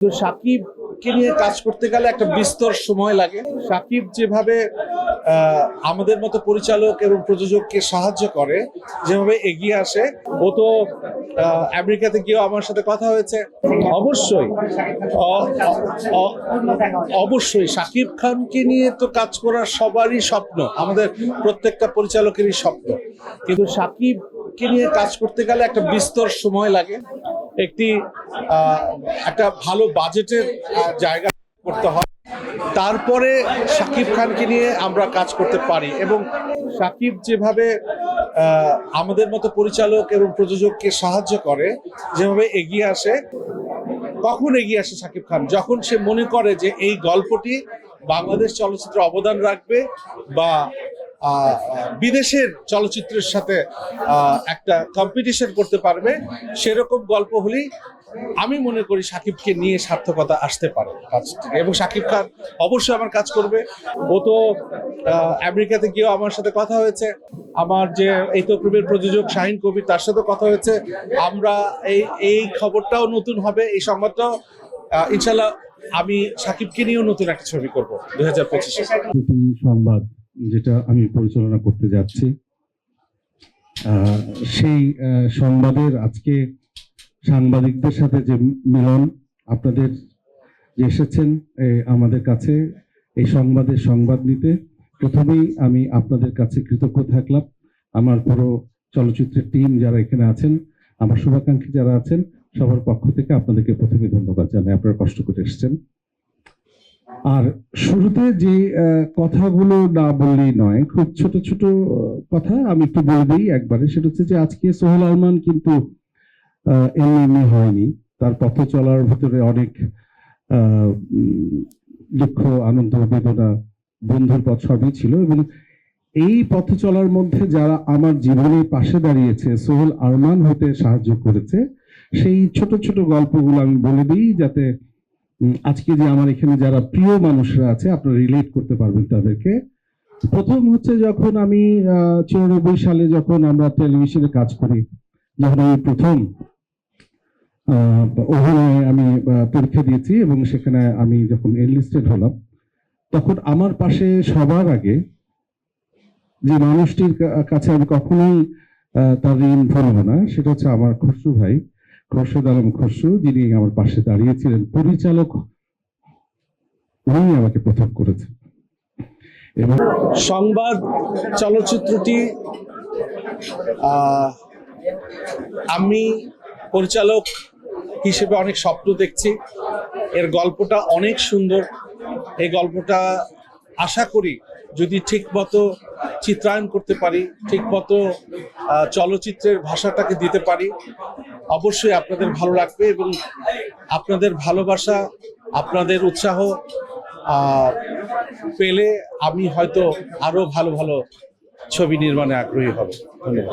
তো সাকিবকে নিয়ে কাজ করতে গেলে একটা বিস্তর সময় লাগে। সাকিব যেভাবে আমাদের মতো পরিচালক এবং প্রযোজককে সাহায্য করে, যেভাবে এগিয়ে আসে, ও তো আমেরিকাতে গিয়েও আমার সাথে কথা হয়েছে। অবশ্যই অবশ্যই সাকিব খানকে নিয়ে তো কাজ করার সবারই স্বপ্ন, আমাদের প্রত্যেকটা পরিচালকেরই স্বপ্ন। কিন্তু সাকিবকে নিয়ে কাজ করতে গেলে একটা বিস্তর সময় লাগে। একটি একটা ভালো বাজেটের জায়গা করতে হয়। তারপরে সাকিব খানকে নিয়ে আমরা কাজ করতে পারি এবং সাকিব যেভাবে আমাদের মতো পরিচালক এবং প্রযোজককে সাহায্য করে, যেভাবে এগিয়ে আসে কখন এগিয়ে আসে সাকিব খান। যখন সে মনে করে যে এই গল্পটি বাংলাদেশ চলচ্চিত্রে অবদান রাখবে বা বিদেশের চলচ্চিত্রের সাথে একটা কম্পিটিশন করতে পারবে, সেরকম গল্প হলেই আমি মনে করি সাকিবকে নিয়ে সার্থকতা আসতে পারে। এবং সাকিব খান অবশ্যই আমার কাজ করবে। ও তো আমেরিকাতে গিয়েও আমার সাথে কথা হয়েছে। আমার যে এই তো প্রেমের প্রযোজক শাহিন কবির, তার সাথে কথা হয়েছে। আমরা এই এই খবরটাও নতুন হবে, এই সংবাদটাও ইনশাল্লাহ আমি সাকিবকে নিয়েও নতুন একটা ছবি করব দুই হাজার পঁচিশে। সংবাদ। যেটা আমি পরিচালনা করতে যাচ্ছি। সেই সংবাদের আজকে সাংবাদিকদের সাথে যে মিলন আপনাদের যে এসেছেন আমাদের কাছে এই সংবাদের সংবাদ নিতে, প্রথমেই আমি আপনাদের কাছে কৃতজ্ঞ থাকলাম। আমার পুরো চলচ্চিত্রের টিম যারা এখানে আছেন, আমার শুভাকাঙ্ক্ষী যারা আছেন, সবার পক্ষ থেকে আপনাদেরকে প্রথমে ধন্যবাদ জানাই। আপনারা কষ্ট করে এসেছেন। আর শুরুতে যে কথাগুলো না বললেই নয়, খুব ছোট ছোট কথা আমি একটু বলে দিই একবারে। সেটা হচ্ছে যে, আজকে সোহেল আরমান কিন্তু এমনি হয়নি। তার পথে চলার ভিতরে অনেক দুঃখ, আনন্দ, বেদনা বন্ধুর পথ সবই ছিল এবং এই পথে চলার মধ্যে যারা আমার জীবনে পাশে দাঁড়িয়েছে, সোহেল আরমান হতে সাহায্য করেছে, সেই ছোট ছোট গল্পগুলো আমি বলে দিই যাতে আজকে যে আমার এখানে যারা প্রিয় মানুষরা আছে, আপনারা রিলেট করতে পারবেন তাদেরকে। প্রথম হচ্ছে যখন আমি চুরানব্বই সালে যখন আমরা টেলিভিশনে কাজ করি, যখন আমি প্রথম অভিনয়ে আমি পরীক্ষা দিয়েছি এবং সেখানে আমি যখন এনলিস্টেড হলাম, তখন আমার পাশে সবার আগে যে মানুষটির কাছে আমি কখনোই তার ঋণ ভরবো না, সেটা হচ্ছে আমার খসরু ভাই। খসরুদ আলম খসরু যিনি আমার পাশে দাঁড়িয়েছিলেন, পরিচালক উনি আমাকে প্রথম করেছেন। এবং সংবাদ চলচ্চিত্রটি আমি পরিচালক হিসেবে অনেক স্বপ্ন দেখছি। এর গল্পটা অনেক সুন্দর। এই গল্পটা আশা করি যদি ঠিক মতো চিত্রায়ন করতে পারি, ঠিক মতো চলচ্চিত্রের ভাষাটাকে দিতে পারি, অবশ্যই আপনাদের ভালো লাগবে এবং আপনাদের ভালোবাসা, আপনাদের উৎসাহ পেলে আমি হয়তো আরও ভালো ভালো ছবি নির্মাণে আগ্রহী হব। ধন্যবাদ।